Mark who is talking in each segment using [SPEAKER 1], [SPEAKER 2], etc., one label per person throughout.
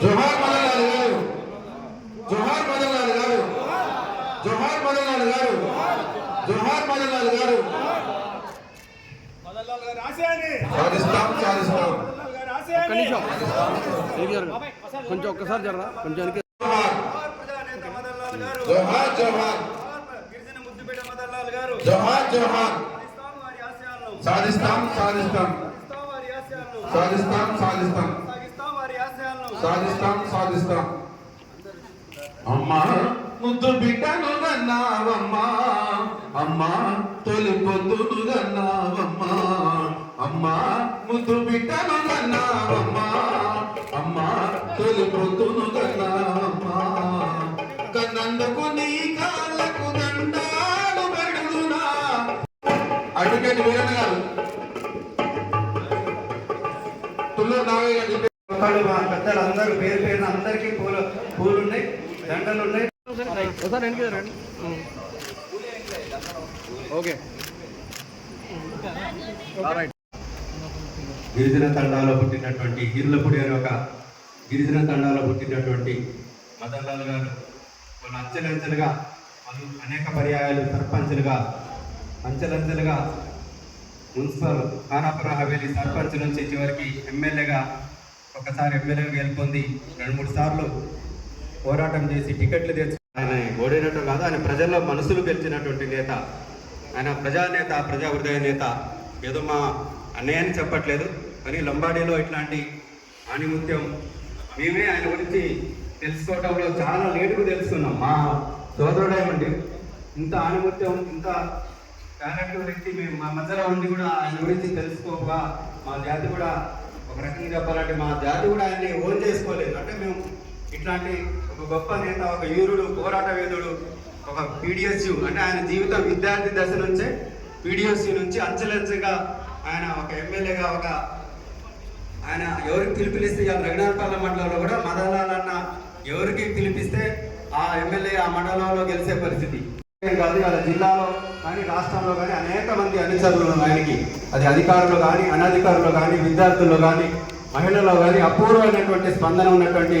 [SPEAKER 1] జోహార్ మదన్లాల్ గారు జోహార్
[SPEAKER 2] మదన్లాల్ గారు జోహార్
[SPEAKER 1] మదన్లాల్ గారు జోహార్
[SPEAKER 2] మదన్లాల్ గారు
[SPEAKER 3] సాధిస్తాం సాధిస్తాం కొంచెం ఒక్కసారి జరరా కొంచెం
[SPEAKER 1] జోహార్
[SPEAKER 2] జోహార్
[SPEAKER 1] జోహార్ జోహార్
[SPEAKER 2] సాధిస్తాం
[SPEAKER 1] సాధిస్తాం సాధిస్తాం
[SPEAKER 2] సాధిస్తాం
[SPEAKER 1] సాధిస్తాం సాధిస్తాం. అమ్మా ముద్దు బిడ్డను గన్నావమ్మా అమ్మా తొలి పొద్దును గన్నావమ్మా అమ్మా ముద్దు బిడ్డను గన్నావమ్మా అమ్మా తొలి పొద్దును గన్నావమ్మా కన్నందుకు నీ కాళ్ళకు దండాలు పెడుతున్నా. అడ్వకేట్ వీరన్న గారు. తుల్లూరు నాగయ్య గారు
[SPEAKER 4] ఒకళ్ళు మా పెద్దలు అందరూ పేరు పేరున అందరికీ పూలు పూలు ఉన్నాయి దండలు ఉన్నాయి
[SPEAKER 3] ఒకసారి వెనక్కి రండి. ఓకే. రైట్
[SPEAKER 4] గిరిజన తండాలో పుట్టినటువంటి గిర్లపూడి అనే ఒక గిరిజన తండాలో పుట్టినటువంటి మదన్లాల్ గారు వాళ్ళు అంచెలంచెలుగా వాళ్ళు అనేక పర్యాయాలు సర్పంచులుగా అంచెలంచెలుగా మున్సిపల్ ఖానాపురం హవేలీ సర్పంచ్ నుంచి చివరికి ఎమ్మెల్యేగా ఒకసారి ఎమ్మెల్యేగా గెలుపొంది రెండు మూడు సార్లు పోరాటం చేసి టికెట్లు తెచ్చు ఆయన ఓడినట్టు కాదు ఆయన ప్రజల్లో మనసులు గెలిచినటువంటి నేత. ఆయన ప్రజానేత ప్రజా హృదయ నేత. ఏదో మా అన్నయ్య అని చెప్పట్లేదు కానీ లంబాడీలో ఇట్లాంటి ఆణిముత్యం మేమే ఆయన గురించి తెలుసుకోవడంలో చాలా లేటుగా తెలుసుకున్నాం. మా సోదరుడేమండి ఇంత ఆణిముత్యం ఇంత టాలెంట్ వ్యక్తి మేము మా మధ్యలో ఉండి కూడా ఆయన గురించి తెలుసుకోక మా జాతి కూడా ఒక రకంగా చెప్పాలంటే మా జాతి కూడా ఆయన్ని ఓన్ చేసుకోలేదు. అంటే మేము ఇట్లాంటి ఒక గొప్ప నేత ఒక యూరుడు పోరాట వేదుడు ఒక పీడిఎస్యు అంటే ఆయన జీవితం విద్యార్థి దశ నుంచే పీడిఎస్యు నుంచి అంచెలంచెగా ఆయన ఒక ఎమ్మెల్యేగా ఒక ఆయన ఎవరికి పిలిపిలిస్తే ఇవాళ రఘునాథపాలెం మండలంలో కూడా మదనలాల్ ఎవరికి పిలిపిస్తే ఆ ఎమ్మెల్యే ఆ మండలంలో గెలిచే పరిస్థితి. కాదు ఇవాళ జిల్లాలో కానీ రాష్ట్రంలో కానీ అనేక మంది అనుచరులు ఆయనకి. అది అధికారులు కానీ అనధికారులు కానీ విద్యార్థుల్లో కానీ మహిళల్లో కానీ అపూర్వమైనటువంటి స్పందన ఉన్నటువంటి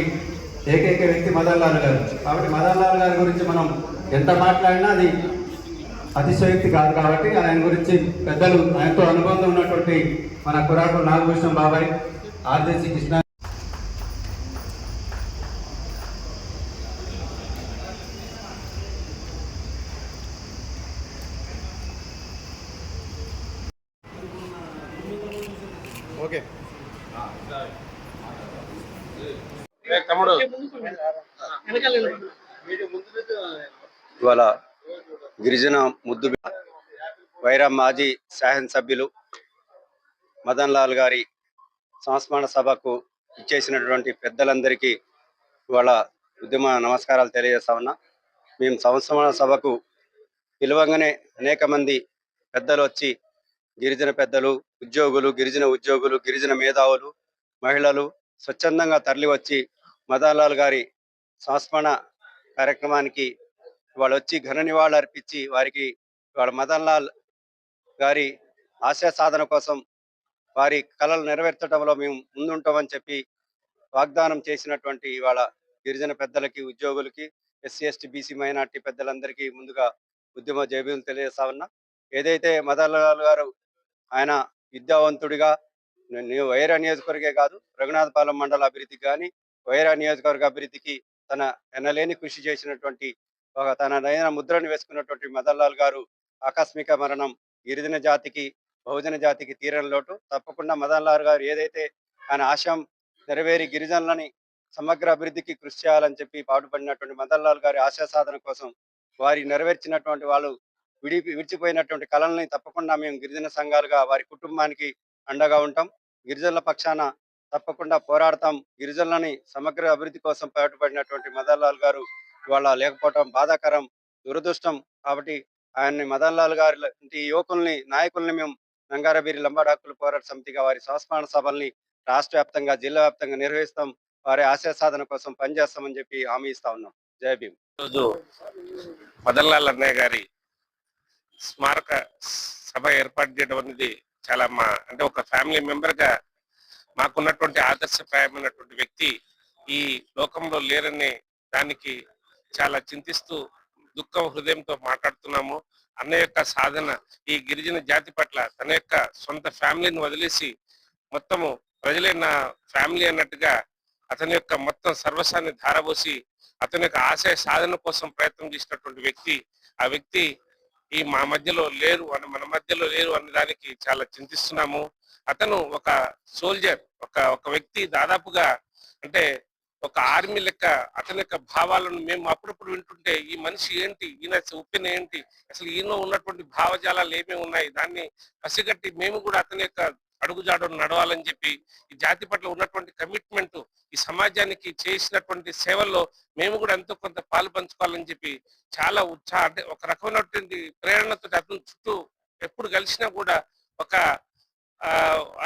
[SPEAKER 4] ఏకైక వ్యక్తి మదన్లాల్ గారు. కాబట్టి మదన్లాల్ గారి గురించి మనం ఎంత మాట్లాడినా అది అతిశయోక్తి కాదు కాబట్టి ఆయన గురించి పెద్దలు ఆయనతో అనుబంధం ఉన్నటువంటి మన కురాకు నాగభూషణం బాబాయ్ ఆర్జేసి కృష్ణ
[SPEAKER 3] ఓకే.
[SPEAKER 5] తమ్ముడు?
[SPEAKER 6] ఇవాళ గిరిజన ముద్దు వైరా మాజీ శాసన సభ్యులు మదన్ లాల్ గారి సంస్మరణ సభకు ఇచ్చేసినటువంటి పెద్దలందరికీ ఇవాళ ఉద్యమ నమస్కారాలు తెలియజేస్తా ఉన్నా. మేము సంస్మరణ సభకు పిలవంగానే అనేక మంది పెద్దలు వచ్చి గిరిజన పెద్దలు ఉద్యోగులు గిరిజన ఉద్యోగులు గిరిజన మేధావులు మహిళలు స్వచ్ఛందంగా తరలి వచ్చి గారి సంస్మరణ కార్యక్రమానికి వాళ్ళు వచ్చి ఘన నివాళులు అర్పించి వారికి వాళ్ళ మదన్ లాల్ గారి ఆశయ సాధన కోసం వారి కళలు నెరవేర్చడంలో మేము ముందుంటామని చెప్పి వాగ్దానం చేసినటువంటి ఇవాళ గిరిజన పెద్దలకి ఉద్యోగులకి ఎస్సీ ఎస్టీ బీసీ మైనార్టీ పెద్దలందరికీ ముందుగా ఉద్యమ జయభీలు తెలియజేస్తా ఉన్నా. ఏదైతే మదన్లాల్ గారు ఆయన విద్యావంతుడిగా వైరా నియోజకవర్గే కాదు రఘునాథపాలెం మండల అభివృద్ధికి కానీ వైరా నియోజకవర్గ అభివృద్ధికి తన ఎనలేని కృషి చేసినటువంటి ఒక తన నయన ముద్రను వేసుకున్నటువంటి మదన్లాల్ గారు ఆకస్మిక మరణం గిరిజన జాతికి బహుజన జాతికి తీరని లోటు. తప్పకుండా మదన్లాల్ గారు ఏదైతే ఆయన ఆశయం నెరవేరి గిరిజనులని సమగ్ర అభివృద్ధికి కృషి చేయాలని చెప్పి పాటుపడినటువంటి మదన్లాల్ గారి ఆశయ సాధన కోసం వారి నెరవేర్చినటువంటి వాళ్ళు విడి విడిచిపోయినటువంటి కళల్ని తప్పకుండా మేము గిరిజన సంఘాలుగా వారి కుటుంబానికి అండగా ఉంటాం. గిరిజనుల పక్షాన తప్పకుండా పోరాడతాం. గిరిజనులని సమగ్ర అభివృద్ధి కోసం పాటుపడినటువంటి మదన్లాల్ గారు ఇవాళ లేకపోవటం బాధాకరం దురదృష్టం. కాబట్టి ఆయన్ని మదన్ లాల్ గారి లాంటి యువకుల్ని నాయకుల్ని మేము నంగారబీరి లంబాడ హక్కుల పోరాట సమితిగా వారి సంస్మరణ సభల్ని రాష్ట్ర వ్యాప్తంగా జిల్లా వ్యాప్తంగా నిర్వహిస్తాం. వారి ఆశయ సాధన కోసం పనిచేస్తామని చెప్పి హామీ ఇస్తా ఉన్నాం. జై భీమ్.
[SPEAKER 5] రోజు మదన్లాల్ అన్నయ్య గారి స్మారక సభ ఏర్పాటు చేయడం అనేది చాలా మా అంటే ఒక ఫ్యామిలీ మెంబర్గా మాకున్నటువంటి ఆదర్శప్రాయమైనటువంటి వ్యక్తి ఈ లోకంలో లేరనే దానికి చాలా చింతిస్తూ దుఃఖం హృదయంతో మాట్లాడుతున్నాము. అన్న యొక్క సాధన ఈ గిరిజన జాతి పట్ల తన యొక్క సొంత ఫ్యామిలీని వదిలేసి మొత్తము ప్రజలే నా ఫ్యామిలీ అన్నట్టుగా అతని యొక్క మొత్తం సర్వస్వాన్ని ధారపోసి అతని యొక్క ఆశయ సాధన కోసం ప్రయత్నం చేసినటువంటి వ్యక్తి ఆ వ్యక్తి ఈ మా మధ్యలో లేరు అని మన మధ్యలో లేరు అనే దానికి చాలా చింతిస్తున్నాము. అతను ఒక సోల్జర్ ఒక ఒక వ్యక్తి దాదాపుగా అంటే ఒక ఆర్మీ లెక్క అతని యొక్క భావాలను మేము అప్పుడప్పుడు వింటుంటే ఈ మనిషి ఏంటి ఈయన ఒప్పిన ఏంటి అసలు ఈయన ఉన్నటువంటి భావజాలాలు ఏమేమి ఉన్నాయి దాన్ని పసిగట్టి మేము కూడా అతని యొక్క అడుగుజాడను నడవాలని చెప్పి ఈ జాతి పట్ల ఉన్నటువంటి కమిట్మెంట్ ఈ సమాజానికి చేసినటువంటి సేవల్లో మేము కూడా ఎంతో కొంత పాలు పంచుకోవాలని చెప్పి చాలా ఉత్సాహ అంటే ఒక రకమైనటువంటి ప్రేరణతో అతని చుట్టూ ఎప్పుడు కలిసినా కూడా ఒక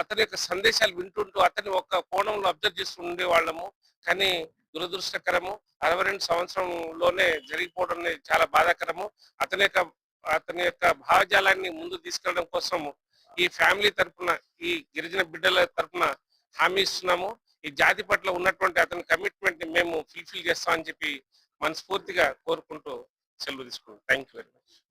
[SPEAKER 5] అతని యొక్క సందేశాలు వింటుంటూ అతని ఒక కోణంలో అబ్జర్వ్ చేస్తూ ఉండేవాళ్ళము. కానీ దురదృష్టకరము అరవై రెండు సంవత్సరంలోనే జరిగిపోవడం అనేది చాలా బాధాకరము. అతని యొక్క అతని యొక్క భావజాలాన్ని ముందు తీసుకెళ్ళడం కోసం ఈ ఫ్యామిలీ తరపున ఈ గిరిజన బిడ్డల తరపున హామీ ఇస్తున్నాము. ఈ జాతి పట్ల ఉన్నటువంటి అతని కమిట్మెంట్ని మేము ఫుల్ఫిల్ చేస్తామని చెప్పి మనస్ఫూర్తిగా కోరుకుంటూ సెలవు తీసుకున్నాం థ్యాంక్ యూ వెరీ మచ్